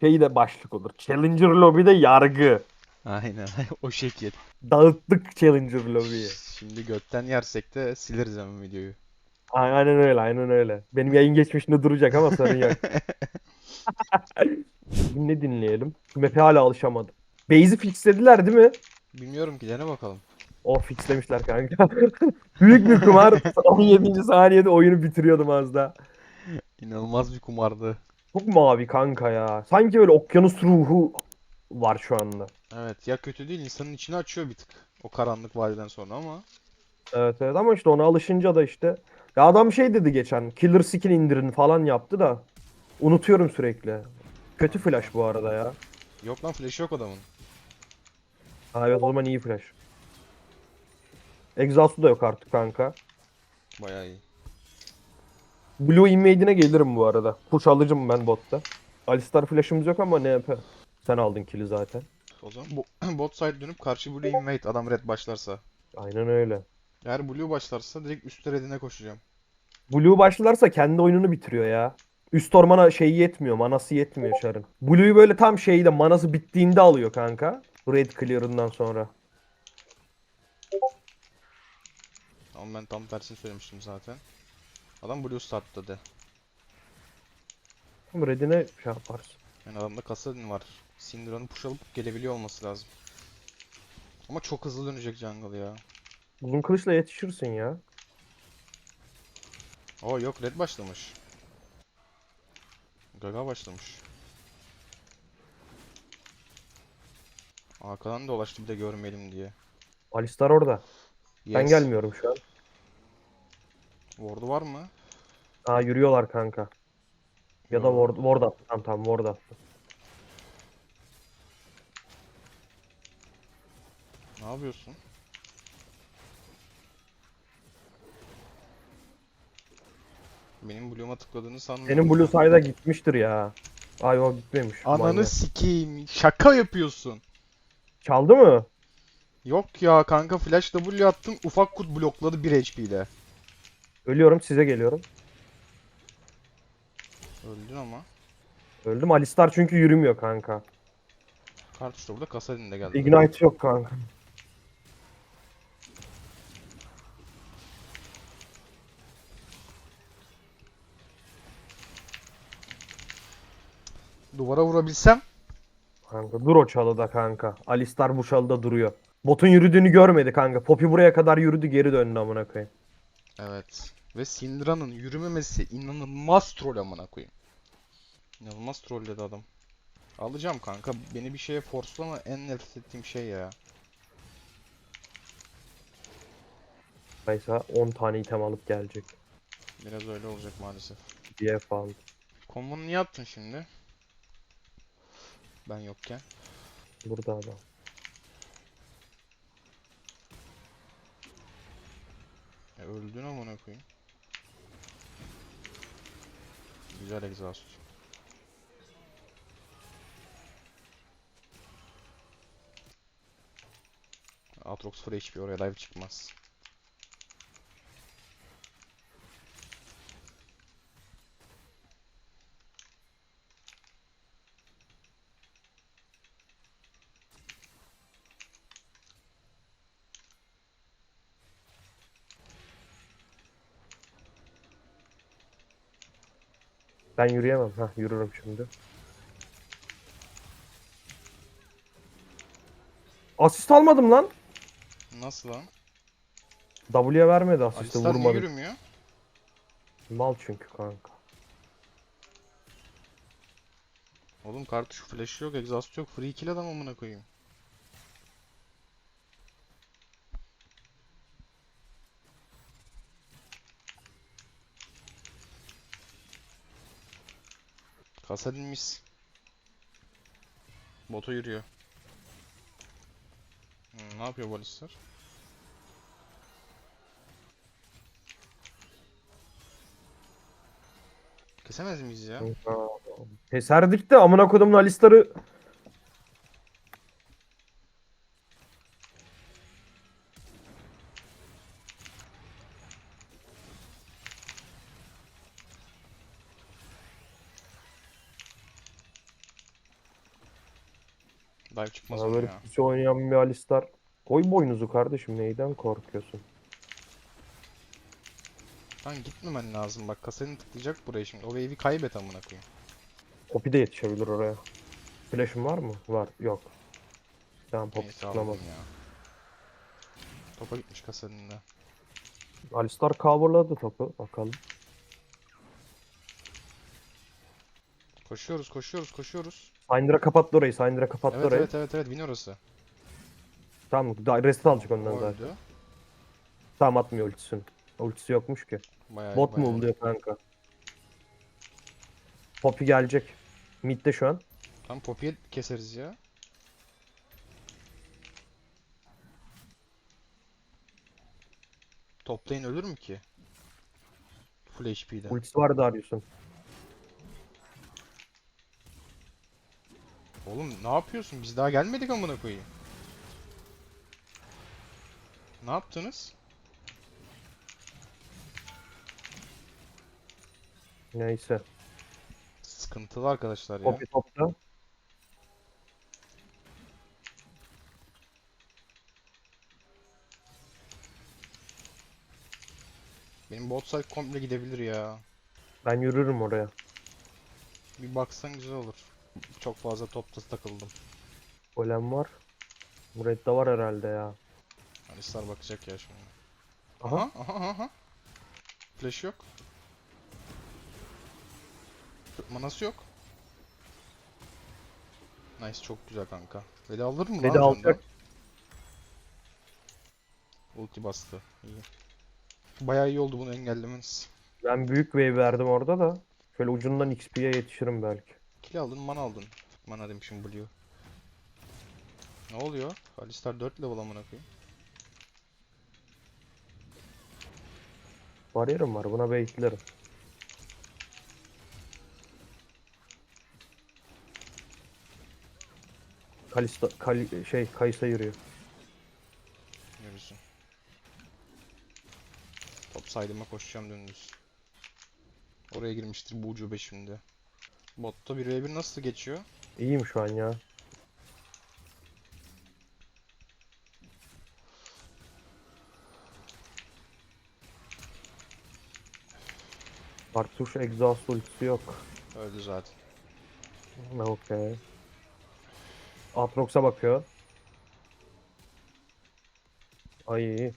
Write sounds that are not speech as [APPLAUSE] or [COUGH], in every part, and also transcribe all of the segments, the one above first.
şey de başlık olur. Challenger Lobby'de yargı. Aynen [LAUGHS] o şekil. Dağıttık Challenger Lobby'yi. Şimdi götten yersek de sileriz hemen videoyu. Aynen öyle, aynen öyle. Benim yayın geçmişinde duracak ama sorun yok. [LAUGHS] Bugün ne dinleyelim? Map'e hala alışamadım. Base'i fixlediler değil mi? Bilmiyorum ki dene bakalım. O fixlemişler kanka. [LAUGHS] Büyük bir kumar. 17. saniyede oyunu bitiriyordum az daha. İnanılmaz bir kumardı. Çok mavi kanka ya. Sanki böyle okyanus ruhu var şu anda. Evet ya kötü değil insanın içini açıyor bir tık. O karanlık vadiden sonra ama. Evet evet ama işte ona alışınca da işte. Ya adam şey dedi geçen. Killer skin indirin falan yaptı da. Unutuyorum sürekli. Kötü flash bu arada ya. Yok lan flash yok adamın. Ha evet o zaman iyi flash. Exhaust'u da yok artık kanka. Bayağı iyi. Blue Invade'ine gelirim bu arada. Push alıcım ben botta. Alistar flash'ımız yok ama ne yapı? Sen aldın kill'i zaten. O zaman bo- [CLEARS THROAT] bot side dönüp karşı blue invade adam red başlarsa. Aynen öyle. Eğer blue başlarsa direkt üst redine koşacağım. Blue başlarsa kendi oyununu bitiriyor ya. Üst ormana şey yetmiyor, manası yetmiyor Char'ın. Blue'yu böyle tam şeyde manası bittiğinde alıyor kanka. Red clear'ından sonra. Ama ben tam tersini söylemiştim zaten. Adam blue start dedi. Ama Red'ine şey yaparsın. Yani adamda Kassadin var. Syndra'nın push alıp gelebiliyor olması lazım. Ama çok hızlı dönecek jungle ya. Uzun kılıçla yetişirsin ya. Oo yok red başlamış. Gaga başlamış. Arkadan dolaştı bir de görmeyelim diye. Alistar orada. Ben Yes. gelmiyorum şu an. Ward'u var mı? Aa yürüyorlar kanka. Ya da ward, ward attı. Tamam tamam ward attı. Ne yapıyorsun? Benim Blue'uma tıkladığını sanmıyorum. Senin Blue Side'a gitmiştir ya. Ay o gitmemiş. Ananı Manyak. sikeyim. Şaka yapıyorsun. Çaldı mı? Yok ya kanka flash W attım ufak kurt blokladı 1 HP ile. Ölüyorum size geliyorum. Öldün ama. Öldüm. Alistar çünkü yürümüyor kanka. Kartuş da burada Kassadin de geldi. Ignite yok kanka. Duvara vurabilsem Kanka dur o çalıda kanka. Alistar bu çalıda duruyor. Botun yürüdüğünü görmedi kanka. Poppy buraya kadar yürüdü geri döndü amına koyayım. Evet. Ve Syndra'nın yürümemesi inanılmaz troll amına koyayım. İnanılmaz trolledi adam. Alacağım kanka. Beni bir şeye forcelama en nefret ettiğim şey ya. Neyse 10 tane item alıp gelecek. Biraz öyle olacak maalesef. diye falan. Konvonu niye attın şimdi? Ben yokken. Burada adam. E öldün amına koyayım. Güzel exhaust. Aatrox full HP oraya dive çıkmaz. Ben yürüyemem. Ha yürürüm şimdi. Asist almadım lan. Nasıl lan? W'ye vermedi asisti Alistar niye vurmadı. yürümüyor? Mal çünkü kanka. Oğlum kartuş flash yok, exhaust yok. Free kill adam amına koyayım. Kasa dinmiş. Bota yürüyor. Hmm, ne yapıyor balistar? Kesemez miyiz ya? Keserdik de amına kodumun Alistar'ı Dive çıkmaz Pusu oynayan bir Alistar. Koy boynuzu kardeşim neyden korkuyorsun? Lan gitmemen lazım bak kasetin tıklayacak buraya şimdi. O wave'i kaybet amına koyayım. Poppy de yetişebilir oraya. Flash'ın var mı? Var. Yok. Tamam Poppy Neyse ya. Topa gitmiş kasetin de. Alistar coverladı topu. Bakalım. Koşuyoruz koşuyoruz koşuyoruz. Syndra kapattı orayı. Syndra kapattı Evet orayı. evet evet evet win orası. Tamam. Daha reset alacak ondan zaten. öldü. Tamam atmıyor ultisini. Ultisi yokmuş ki. Bayağı Bot mu bayağı oluyor kanka? Poppy gelecek. Mid'de şu an. Tam Poppy'yi keseriz ya. Top lane ölür mü ki? Full HP'de. Ultisi var Darius'un. Oğlum ne yapıyorsun? Biz daha gelmedik amına koyayım. Ne yaptınız? Neyse. Sıkıntılı arkadaşlar ya. Poppy topta. Benim bot side komple gidebilir ya. Ben yürürüm oraya. Bir baksan güzel olur. Çok fazla topta takıldım. Golem var. Red'de var herhalde ya. Alistar bakacak ya şimdi. Aha. Aha aha. Flash yok. Manası yok. Nice çok güzel kanka. Veli alır mı Veli lan alacak. Ulti bastı. İyi. Bayağı iyi oldu bunu engellemeniz. Ben büyük wave verdim orada da. Şöyle ucundan XP'ye yetişirim belki. Kill aldın, mana aldın. Mana demişim Blue. Ne oluyor? Alistar 4 level amına koyayım. Bariyerim var buna baitlerim. Kalista, Kali, şey Kaysa yürüyor. Yürüsün. Top side'ıma koşacağım dümdüz. Oraya girmiştir bu ucube şimdi. Botta 1v1 nasıl geçiyor? İyiyim şu an ya. Kartuş exhaust ultisi yok. Öldü zaten. Okey. Atrox'a bakıyor. Ay.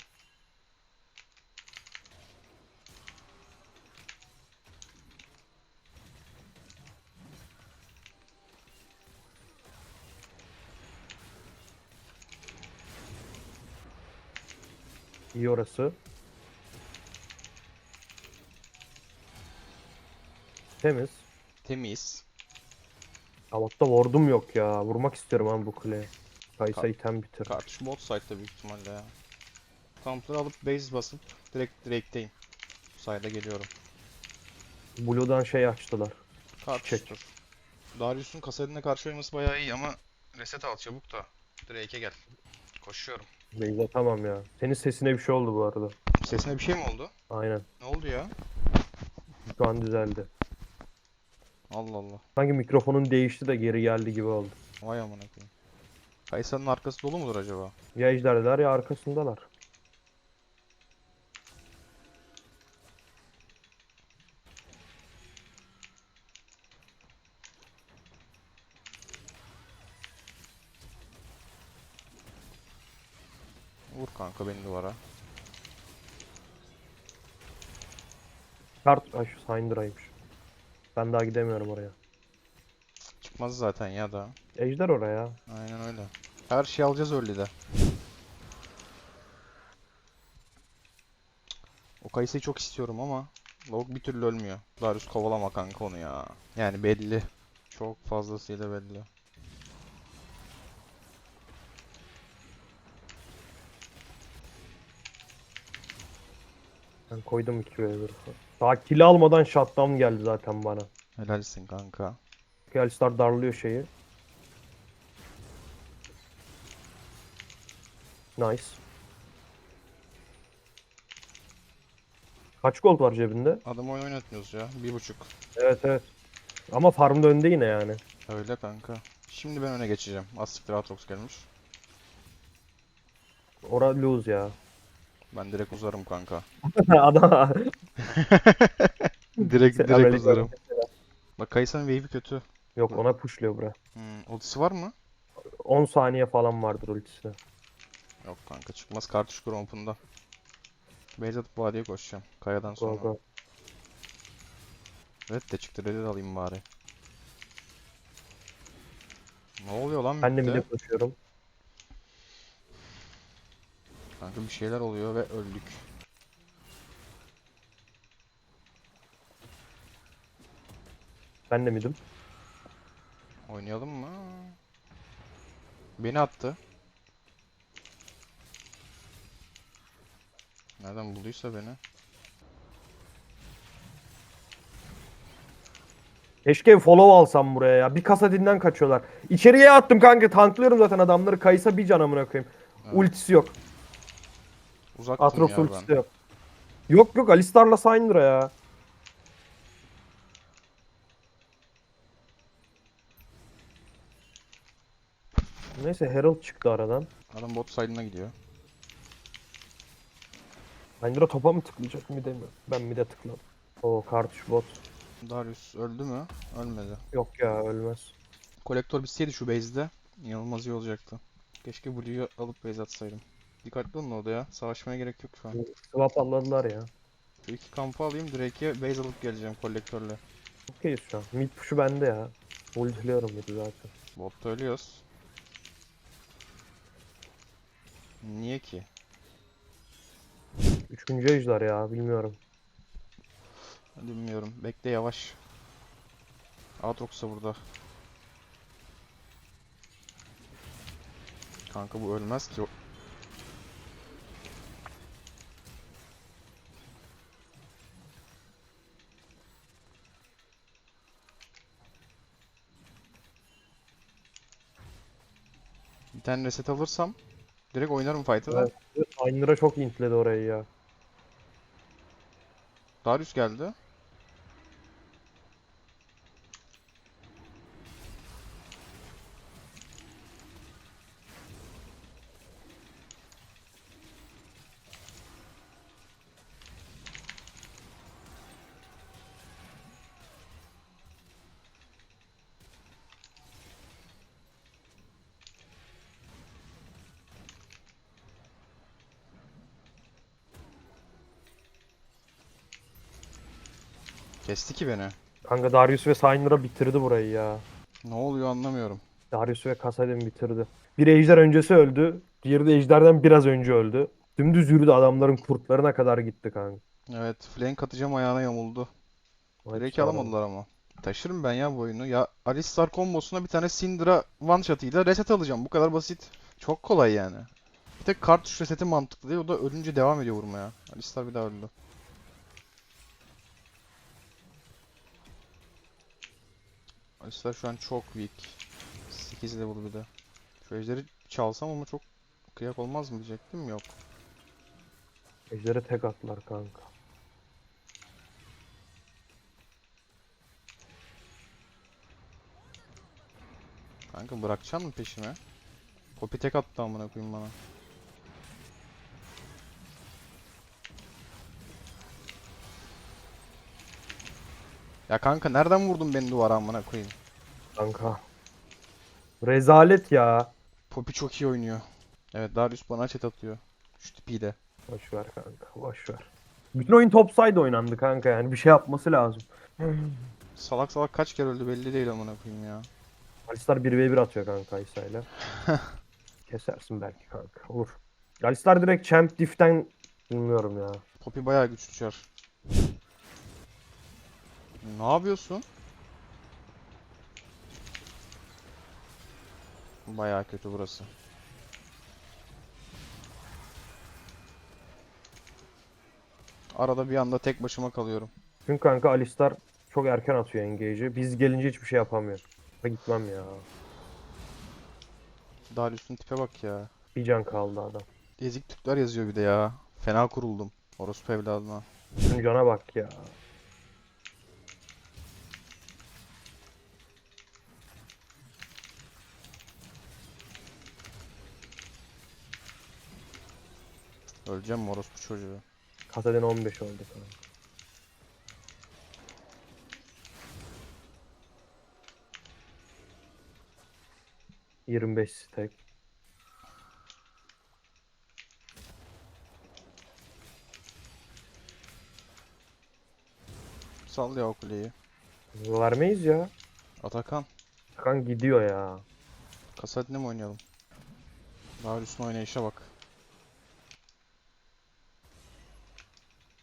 İyi orası. Temiz. Temiz. Avatta ward'um yok ya. Vurmak istiyorum ama bu kuleye. Kaysa Ka- item bitir. Kartuş bot side'da büyük ihtimalle ya. Kampları alıp base basıp direkt direkteyim. Side'a geliyorum. Blue'dan şey açtılar. Kartuştur. Darius'un kasetine karşı oynaması bayağı iyi ama reset al çabuk da. Drake'e gel. Koşuyorum. Beyza tamam ya. Senin sesine bir şey oldu bu arada. Sesine bir şey mi oldu? Aynen. Ne oldu ya? Şu an düzeldi. Allah Allah. Sanki mikrofonun değişti de geri geldi gibi oldu. Vay amına koyayım. Kaysa'nın arkası dolu mudur acaba? Ya ejderdeler ya arkasındalar. Kanka beni duvara. Kart, ay şu Syndra'ymış. Ben daha gidemiyorum oraya. Çıkmaz zaten ya da. Ejder oraya. Aynen öyle. Her şey alacağız öyle de. O Kayısı'yı çok istiyorum ama Lavuk bir türlü ölmüyor. Darius kovalama kanka onu ya. Yani belli. Çok fazlasıyla belli. Ben koydum 2 ve 1. Daha kill almadan shutdown geldi zaten bana. Helalsin kanka. Gelstar darlıyor şeyi. Nice. Kaç gold var cebinde? Adam oyun oynatmıyoruz ya. Bir buçuk. Evet evet. Ama farmda önde yine yani. Öyle kanka. Şimdi ben öne geçeceğim. Astiktir Aatrox gelmiş. Ora lose ya. Ben direkt uzarım kanka. Adam [LAUGHS] [LAUGHS] Direkt direkt Selamünaleyküm. uzarım. Bak Kaysan wave'i kötü. Yok ona pushluyor bura. Hmm, ultisi var mı? 10 saniye falan vardır ultisi. Yok kanka çıkmaz kartuş grompunda. Atıp vadiye koşacağım. Kayadan Go sonra. go. Red de çıktı. Red'i alayım bari. Ne oluyor lan Ben de midde? mid'e koşuyorum. Kanka bir şeyler oluyor ve öldük. Ben de mid'im. Oynayalım mı? Beni attı. Nereden bulduysa beni. Keşke follow alsam buraya ya. Bir kasadinden kaçıyorlar. İçeriye attım kanka. Tanklıyorum zaten adamları. Kaysa bir can amına koyayım. Evet. Ultisi yok. Uzaktım Atrox ya ultisi de ben. yok. Yok yok Alistar'la Syndra ya. Neyse Herald çıktı aradan. Adam bot side'ına gidiyor. Syndra topa mı tıklayacak mı demiyor. Ben mi de tıkladım. O kartuş bot. Darius öldü mü? Ölmedi. Yok ya ölmez. Kolektör bitseydi şu base'de inanılmaz iyi olacaktı. Keşke Blue'yu alıp base atsaydım. Dikkatli olun orada ya. Savaşmaya gerek yok şu an. Swap anladılar ya. Şu iki kampı alayım Drake'e base alıp geleceğim kolektörle. Okeyiz şu an. Mid push'u bende ya. Ultiliyorum mid'i zaten. Botta ölüyoruz. Niye ki? Üçüncü ejder ya bilmiyorum. Bilmiyorum. Bekle yavaş. Aatrox da burada. Kanka bu ölmez ki. Tane reset alırsam direkt oynarım fight'ı da. Evet. Syndra çok intledi orayı ya. Darius geldi. Kesti ki beni. Kanka Darius ve Syndra bitirdi burayı ya. Ne oluyor anlamıyorum. Darius ve Kasadin bitirdi. Bir ejder öncesi öldü. Diğeri de ejderden biraz önce öldü. Dümdüz yürüdü adamların kurtlarına kadar gitti kanka. Evet, flank atacağım ayağına yamuldu. Direkt alamadılar ama. Taşırım ben ya bu oyunu. Ya Alistar kombosuna bir tane Syndra one shot'ıyla reset alacağım. Bu kadar basit. Çok kolay yani. Bir tek kartuş reseti mantıklı değil. O da ölünce devam ediyor vurmaya. Alistar bir daha öldü. Alistar şu an çok weak. 8 level bir de. Şu ejderi çalsam ama çok kıyak olmaz mı diyecektim. Yok. Ejdere tek attılar kanka. Kanka bırakacaksın mı peşime? Poppy tek attı amına koyayım bana. Ya kanka nereden vurdun beni duvara amına koyayım? Kanka. Rezalet ya. Poppy çok iyi oynuyor. Evet Darius bana chat atıyor. Şu tipi de. Boş ver kanka boş ver. Bütün oyun topside oynandı kanka yani bir şey yapması lazım. Salak salak kaç kere öldü belli değil amına koyayım ya. Alistar 1v1 atıyor kanka Isa'yla. [LAUGHS] Kesersin belki kanka. Olur. Alistar direkt champ diff'ten bilmiyorum ya. Poppy bayağı güçlü çar. Ne yapıyorsun? Bayağı kötü burası. Arada bir anda tek başıma kalıyorum. Çünkü kanka Alistar çok erken atıyor engage'i. Biz gelince hiçbir şey yapamıyor. Ha gitmem ya. Darius'un tipe bak ya. Bir can kaldı adam. Ezik Türkler yazıyor bir de ya. Fena kuruldum. Orospu evladına. Şunun cana bak ya. Öleceğim mi orospu çocuğu? Kasadin 15 oldu kanka. Yirmi beş stack. Sal ya o kuleyi. Vermeyiz ya. Atakan. Kan gidiyor ya. Kasadin'e mi oynayalım? Darius'un oynayışa bak.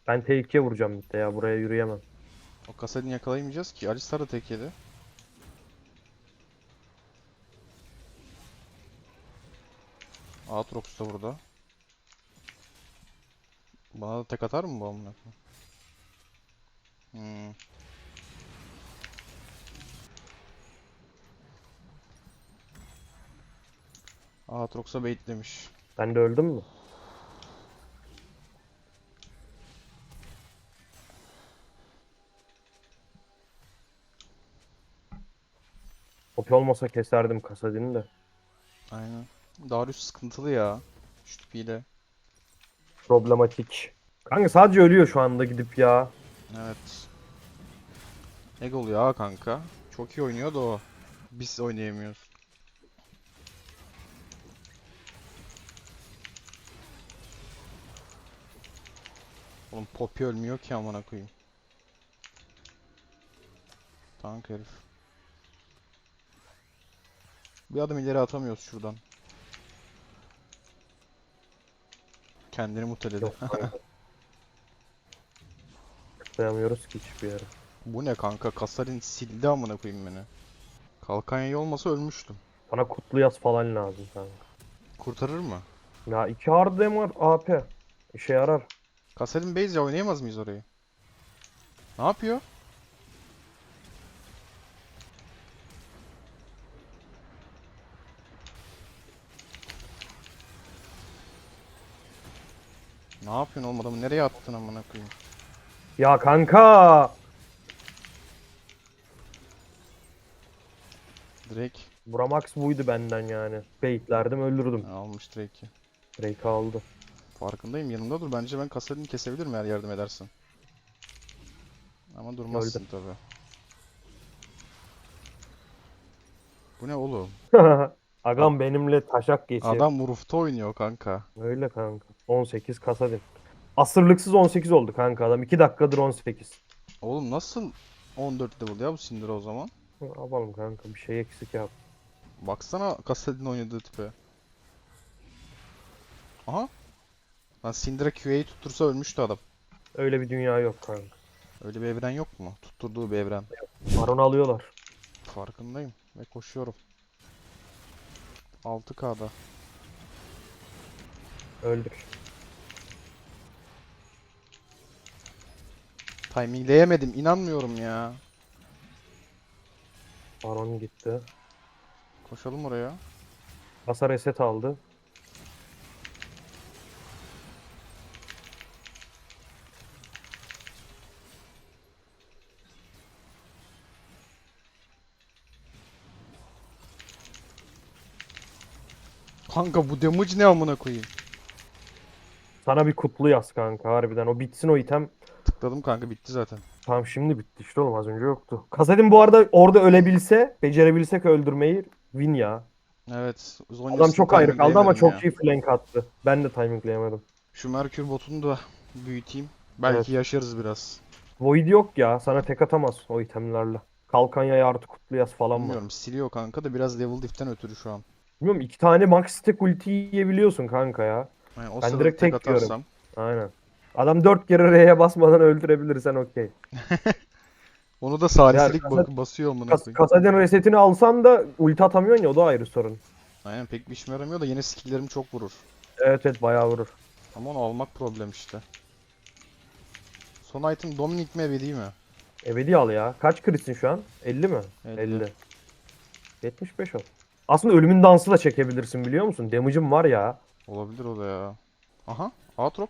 Ben T2'ye vuracağım de ya. Buraya yürüyemem. O Kasadin'i yakalayamayacağız ki. Alistar da tek yedi. Aatrox da burada. Bana da tek atar mı bu amına koyayım? Hmm. Aatrox'a baitlemiş. Ben de öldüm mü? Hopi olmasa keserdim Kasadin'i de. Aynen. Darius sıkıntılı ya. Şu tipiyle. Problematik. Kanka sadece ölüyor şu anda gidip ya. Evet. Egol ya kanka. Çok iyi oynuyor da o. Biz oynayamıyoruz. Oğlum Poppy ölmüyor ki amına koyayım. Tank herif. Bir adım ileri atamıyoruz şuradan. Kendini muteledi. Tıklayamıyoruz [LAUGHS] ki hiçbir yere. Bu ne kanka? Kasarin sildi amına koyayım beni. Kalkanyayı olmasa ölmüştüm. Sana kutlu yaz falan lazım kanka. Kurtarır mı? Ya iki hard var AP. İşe yarar. Kasarin base ya oynayamaz mıyız orayı? Ne yapıyor? Ne yapıyorsun oğlum adamı nereye attın amına koyayım? Ya kanka. Drake Buramax buydu benden yani. Baitlerdim öldürdüm. Almış Drake'i. Drake aldı. Farkındayım yanımda dur bence ben Kasarin'i kesebilirim eğer yardım edersin. Ama durmazsın tabi. Bu ne oğlum? [LAUGHS] Agam benimle taşak geçir. Adam Uruf'ta oynuyor kanka. Öyle kanka. 18 Kasadin. Asırlıksız 18 oldu kanka adam. 2 dakikadır 18. Oğlum nasıl 14 level ya bu Syndra o zaman? Yapalım kanka bir şey eksik yap. Baksana Kassadin oynadığı tipe. Aha. Lan Syndra QA'yı tuttursa ölmüştü adam. Öyle bir dünya yok kanka. Öyle bir evren yok mu? Tutturduğu bir evren. Baron'u alıyorlar. Farkındayım ve koşuyorum. 6K'da. Öldür. Timingleyemedim inanmıyorum ya. Baron gitti. Koşalım oraya. Kasa reset aldı. Kanka bu damage ne amına koyayım? Sana bir kutlu yaz kanka harbiden. O bitsin o item. Tıkladım kanka bitti zaten. Tamam şimdi bitti işte oğlum az önce yoktu. Kasadin bu arada orada ölebilse, becerebilsek öldürmeyi win ya. Evet. Adam çok ayrı kaldı ama çok ya. iyi flank attı. Ben de timingleyemedim. Şu Merkür botunu da büyüteyim. Belki Evet. yaşarız biraz. Void yok ya. Sana tek atamaz o itemlerle. Kalkan yay artı kutlu yaz falan mı? Bilmiyorum siliyor kanka da biraz level diff'ten ötürü şu an. Bilmiyorum iki tane max stack ulti yiyebiliyorsun kanka ya. Yani o Ben direkt tek tek diyorum. Aynen. Adam dört kere R'ye basmadan öldürebilirsen okey. [LAUGHS] Onu da salisilik kasa- bak basıyor amına Kas. Kasadin resetini alsan da ulti atamıyorsun ya o da ayrı sorun. Aynen pek bir işime yaramıyor da yine skill'lerim çok vurur. Evet evet bayağı vurur. Ama onu almak problem işte. Son item Dominic mi Ebe değil mi? Ebedi al ya. Kaç krisin şu an? 50 mi? 50. 50. 75 ol. Aslında ölümün dansı da çekebilirsin biliyor musun? Damage'ım var ya. Olabilir o da ya. Aha Aatrox.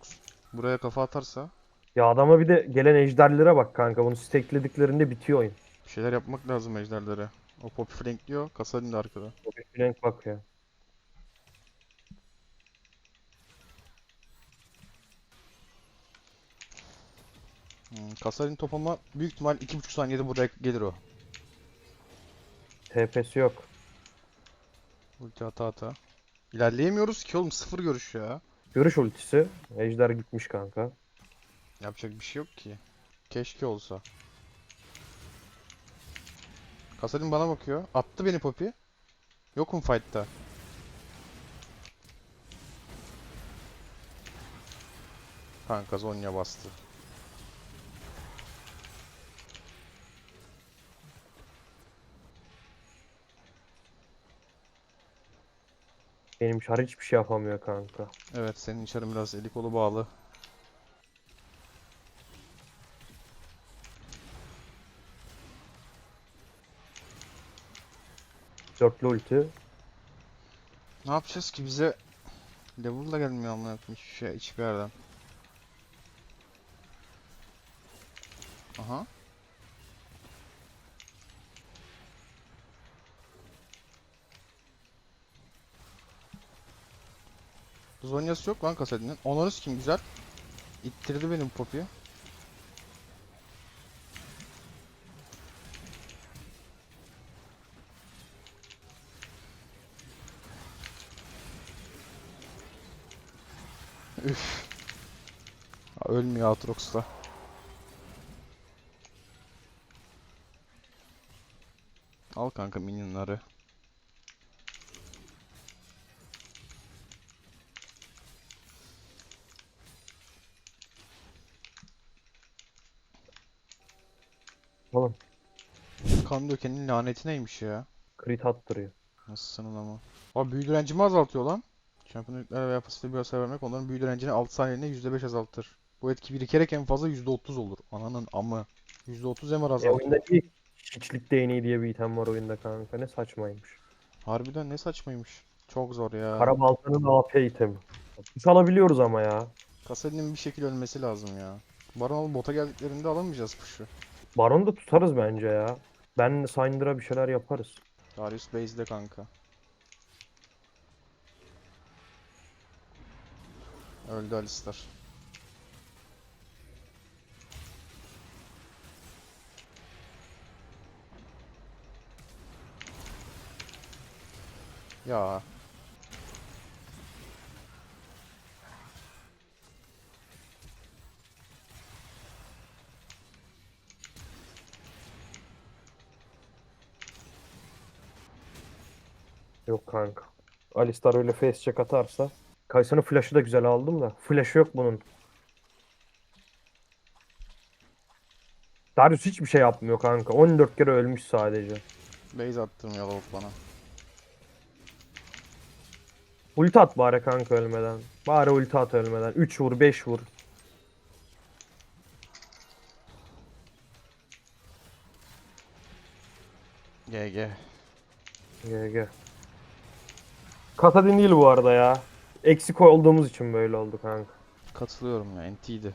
Buraya kafa atarsa Ya adama bir de gelen ejderlere bak kanka. Bunu stacklediklerinde bitiyor oyun. bir şeyler yapmak lazım ejderlere. O Poppy flankliyor. Kasadin de arkada. O bir flank bak ya. Hmm, Kasarin topama büyük ihtimal 2.5 saniyede buraya gelir o. TP'si yok. Ulti ata ata. İlerleyemiyoruz ki oğlum sıfır görüş ya. Görüş ultisi. Ejder gitmiş kanka. Yapacak bir şey yok ki. Keşke olsa. Kasarin bana bakıyor. Attı beni Poppy. Yokum fight'ta. Kanka Zonya bastı. Benim şar hiçbir şey yapamıyor kanka. Evet senin içerin biraz eli kolu bağlı. Dörtlü ulti. Ne yapacağız ki bize level da gelmiyor amına koyayım hiçbir şey hiçbir yerden. Aha. Zonyası yok lan kasetinin. Onarız kim güzel. İttirdi benim Poppy'yi. Üf. Ölmüyor Aatrox da. Al kanka minyonları. Oğlum Kan dökenin laneti neymiş ya? crit attırıyor. Nasılsın ama? Abi büyü direncimi azaltıyor lan. Şampiyonluklara veya pasifi bir hasar vermek onların büyü direncini 6 saniyede %5 azaltır. Bu etki birikerek en fazla %30 olur. Ananın amı. %30 MR E azaltıyor. oyunda değil. Hiçlik değneği diye bir item var oyunda kanka. Ne saçmaymış. Harbiden ne saçmaymış. Çok zor ya. Kara baltanın AP itemi. Kuş alabiliyoruz ama ya. Kasadin'in bir şekilde ölmesi lazım ya. Baron bota geldiklerinde alamayacağız kuşu. Baron da tutarız bence ya. Ben Syndra'a bir şeyler yaparız. Darius base'de kanka. Öldü Alistar. Ya Yok kanka. Alistar öyle face check atarsa. Kaysan'ın flash'ı da güzel aldım da. Flash'ı yok bunun. Darius hiçbir şey yapmıyor kanka. 14 kere ölmüş sadece. base attım yalavuk bana. Ulti at bari kanka ölmeden. Bari ulti at ölmeden. 3 vur 5 vur. GG. GG. Katadin değil bu arada ya. Eksik olduğumuz için böyle oldu kanka. Katılıyorum ya NT'ydi.